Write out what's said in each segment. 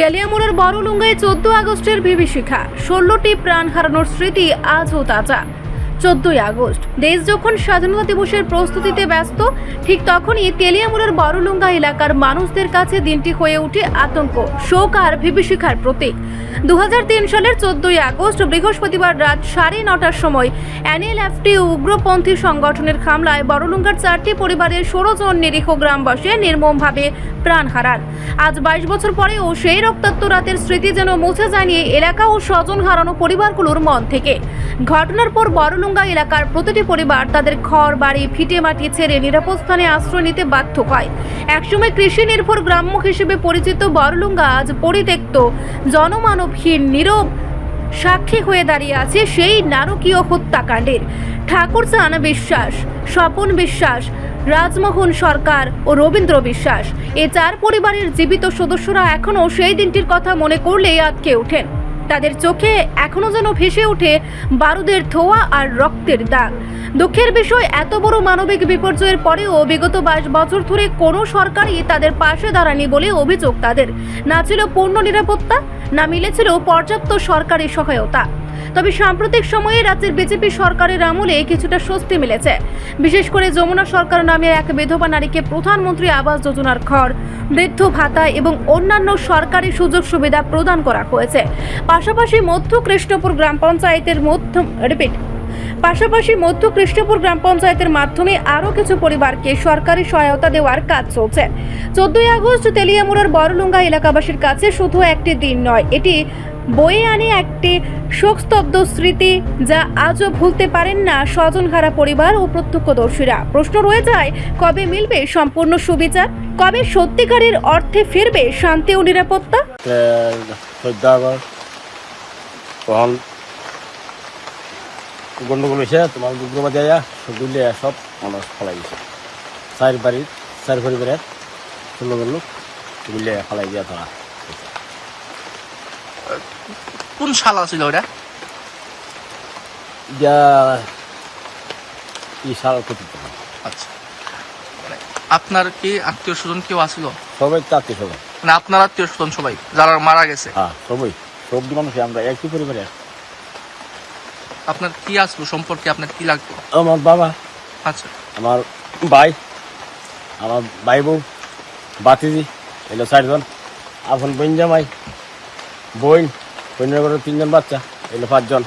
তেলিয়ামুড়ের বড়লুঙ্গায় চোদ্দ আগস্টের বিভীষিকা। ষোলোটি প্রাণ হারানোর স্মৃতি আজও তাজা। চোদ্দই আগস্ট, দেশ যখন স্বাধীনতা দিবসের প্রস্তুতিতে ব্যস্ত, ঠিক তখনই তেলিয়ামুড়ের বড়লুঙ্গা এলাকার মানুষদের কাছে দিনটি হয়ে ওঠে আতঙ্ক, শোক আর বিভীষিকার প্রতীক। দু হাজার তিন সালের চোদ্দই আগস্ট, বৃহস্পতিবার রাত সাড়ে নটার সময় এনএলএফটি উগ্রপন্থী সংগঠনের হামলায় বড়লুঙ্গার চারটি পরিবারের ষোলো জন নিরীহ গ্রামবাসী নির্মমভাবে প্রাণ হারান। আজ বাইশ বছর পরেও সেই রক্তাক্ত রাতের স্মৃতি যেন মুছে জানিয়ে এলাকা ও স্বজন হারানো পরিবারগুলোর মন থেকে। ঘটনার পর বড়লুঙ্গা এলাকার প্রতিটি পরিবার তাদের ঘর, বাড়ি ভিটে মাটি ছেড়ে নিরাপদ স্থানে আশ্রয় নিতে বাধ্য হয়। একসময় কৃষি নির্ভর গ্রাম্য হিসেবে পরিচিত বড়লুঙ্গা আজ পরিত্যক্ত, জনমানবহীন, নীরব সাক্ষী হয়ে দাঁড়িয়ে আছে সেই নারকীয় হত্যাকাণ্ডের। ঠাকুর চান বিশ্বাস, স্বপন বিশ্বাস রাজমোহন সরকার ও রবীন্দ্র বিশ্বাস। এ চার পরিবারের জীবিত সদস্যরা এখনও সেই দিনটির কথা মনে করলেই আটকে ওঠেন। তাদের চোখে এখনও যেন ভেসে ওঠে বারুদের ধোয়া আর রক্তের দাগ। দুঃখের বিষয়, এত বড় মানবিক বিপর্যয়ের পরেও বিগত বাইশ বছর ধরে কোনো সরকারই তাদের পাশে দাঁড়ানি বলে অভিযোগ তাদের। না ছিল পূর্ণ নিরাপত্তা, না মিলেছিল পর্যাপ্ত সরকারি সহায়তা। তবে সাম্প্রতিক সময়ে রাজ্যের বিজেপি সরকারের আমলে কিছুটা স্বস্তি মিলেছে। বিশেষ করে যমুনা সরকার নামে এক বিধবা নারীকে প্রধানমন্ত্রী আবাস যোজনার ঘর, বৃদ্ধ ভাতা এবং অন্যান্য সরকারি সুযোগ সুবিধা প্রদান করা হয়েছে। পাশাপাশি মধ্য কৃষ্ণপুর গ্রাম পঞ্চায়েতের মধ্য রিপিট পাশাপাশি মধ্য কৃষ্ণপুর গ্রাম পঞ্চায়েতের মাধ্যমে আরও কিছু পরিবারকে সরকারি সহায়তা দেওয়ার কাজ চলছে। চোদ্দই আগস্ট তেলিয়ামুড়ার বড়লুঙ্গা এলাকাবাসীর কাছে শুধু একটি দিন নয়, এটি বয়ে আনে একটি শোকস্তব্ধ স্মৃতি যা আজও ভুলতে পারেন না স্বজনহারা পরিবার ও প্রত্যক্ষদর্শীরা। প্রশ্ন রয়ে যায়, কবে মিলবে সম্পূর্ণ সুবিচার? কবে সত্যিকারের অর্থে ফিরবে শান্তি ও নিরাপত্তা? গন্ডগোল হয়েছে তোমার উগ্রবাদী আয়া দুলে সব মানুষ ফলাই গেছে চার বাড়ির, চার পরিবারের ষোলো লোক গুলিয়ে ফলাই দিয়া ধরা কোন সাল ছিল ওটা আচ্ছা। আপনার কি আত্মীয় স্বজন কেউ আসলো সবাই সবাই মানে আপনার আত্মীয় স্বজন সবাই যারা মারা গেছে? হ্যাঁ সবাই। সব মানুষ আমরা একই পরিবারের আপনার কি আসলো সম্পর্কে? আপনার কি লাগতো? আমার বাবা আচ্ছা। আমার ভাই আমার ভাই বউ বাতিজি এলো চারজন। আপন বোন জামাই বোন বোনের ঘরে তিনজন বাচ্চা এলো পাঁচজন।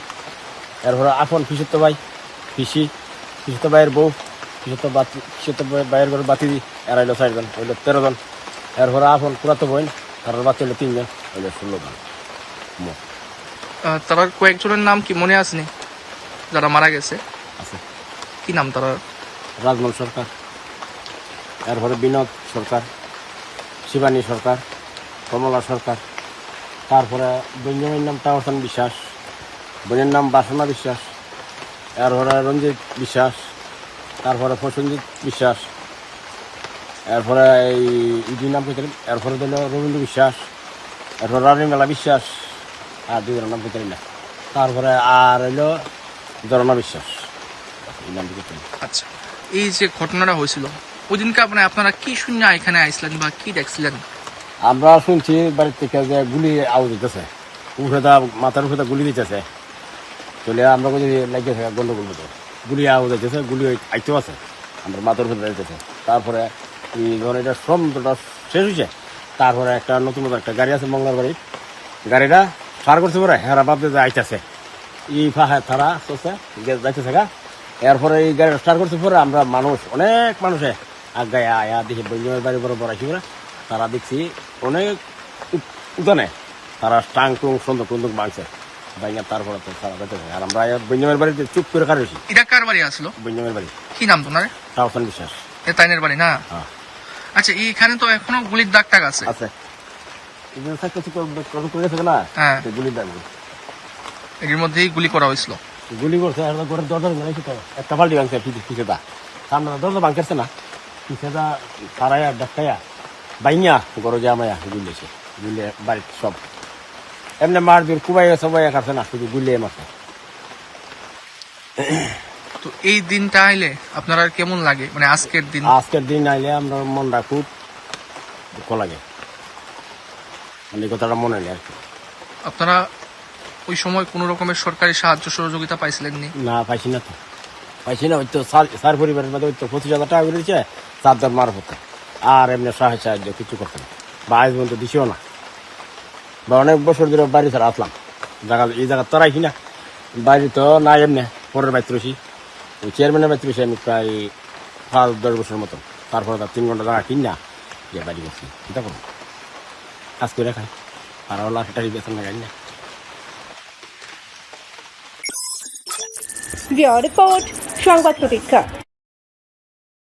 এরপরে আপন পিসত্ত ভাই পিসি পিসত্ত ভাইয়ের বউ পিসত্ত বাতি পিসত্ত ভাইয়ের ঘরে বাতিজি এরা এলো চারজন হইল তেরো জন এরপরে আপন পুরাতো বোন তার বাচ্চা হলো তিনজন হইল ষোলো জন তারা কয়েকজনের নাম কি মনে আসেনি যারা মারা গেছে। আছে। কি নাম তারা? রাজমল সরকার। এরপরে বিনোদ সরকার শিবানী সরকার কমলা সরকার তারপরে বেঞ্জামিন নাম তাওয়াসান বিশ্বাস, বোনের নাম বাসনা বিশ্বাস, এরপরে রঞ্জিত বিশ্বাস, তারপরে প্রসঞ্জিৎ বিশ্বাস, এরপরে এই ইদি নাম পেতে এরপরে দিল রবীন্দ্র বিশ্বাস, এরপর রানী মেলা বিশ্বাস, আর দুজনের নাম পেতে না। তারপরে আর হইল জরনা বিশ্বাস, এই নাম পেতে আচ্ছা এই যে ঘটনাটা হয়েছিল ওই দিনকে আপনি আপনারা কি শূন্য এখানে আইসলেন বা কি দেখছিলেন? আমরা শুনছি বাড়ির থেকে যে গুলি আওয়াজ দিতেছে উঠে দা মাথার উপরে গুলি দিতেছে। চলে আমরা লাগিয়ে থাকে, গন্ডগোল হতো গুলি আওয়াজ দিতেছে গুলি আইতেও আছে। আমরা মাথার উপরে দিতেছে। তারপরে এই ধর এটা শ্রমটা শেষ হয়েছে তারপরে একটা নতুন নতুন একটা গাড়ি আছে মঙ্গলার বাড়ি গাড়িটা সার করছে পরে, হেরা ভাবতে যে আইতেছে। এই ফাহে তারা চলছে যাইতেছে গা। এরপরে এই গাড়িটা স্টার্ট করছে পরে আমরা মানুষ, অনেক মানুষে আগায় আয়া দেখি বৈজমের বাড়ি বড় বড় আসি তারা দেখছি অনেক উদানে। তারা টাং টুং সুন্দর টুন্দর বাংছে বাইঙ্গা তারপরে তো যেতে থাকে। আর আমরা বৈজমের বাড়িতে চুপ করে কারোছি এটা কার বাড়ি আসলো? বৈজমের বাড়ি। কি নাম তোমার? তাওসান বিশ্বাস। এ তাইনের বাড়ি না? হ্যাঁ। আচ্ছা এইখানে তো এখনও গুলির দাগ টাগ আছে। আছে। এখানে থাকতে থাকতে কত করে গেছে না? হ্যাঁ। তো গুলি দাঁড়িয়ে এর মধ্যেই গুলি করা হয়েছিল। গুলি করছে আর ঘরের দরজা ভেঙে একটা পাল্টি ভাঙছে পিছে দা। সামনে দরজা ভাঙছে না। পিছে দা বাইঙ্গা গরো জামায়া গুলিয়েছে গুলিয়ে বাড়িতে সব এমনি মার দিন কুবাই সবাই কাটছে না শুধু গুলিয়ে মারছে তো এই দিনটা আইলে আপনার আর কেমন লাগে? মানে আজকের দিন? আজকের দিন আইলে আমরা মনটা খুব দুঃখ লাগে। মানে কথাটা মনে নেই আর কি আপনারা ওই সময় কোনো রকমের সরকারি সাহায্য সহযোগিতা পাইছিলেন নি? না পাইছি না তো। পাইছি না ওই তো সার পরিবারের মধ্যে ওই তো পঁচিশ হাজার টাকা করে দিচ্ছে চার দর মারফত আর এমনি সাহায্য সাহায্য কিছু করতে না। বা আজ পর্যন্ত দিছিও না। বা অনেক বছর ধরে বাড়ি ছাড়া আসলাম। জায়গা এই জায়গা তো রাখি না। বাড়ি তো না এমনি, পরের বাইতে রয়েছি ওই চেয়ারম্যানের বাইতে রয়েছি আমি প্রায় পাঁচ, দশ বছর মতো তারপরে তার তিন ঘণ্টা জায়গা কিন না যে বাড়ি গেছি চিন্তা করুন কাজ করে খাই। আর লাখ টাকা বেতন লাগাই না। রিপোর্ট, সংবাদ প্রতীক্ষা।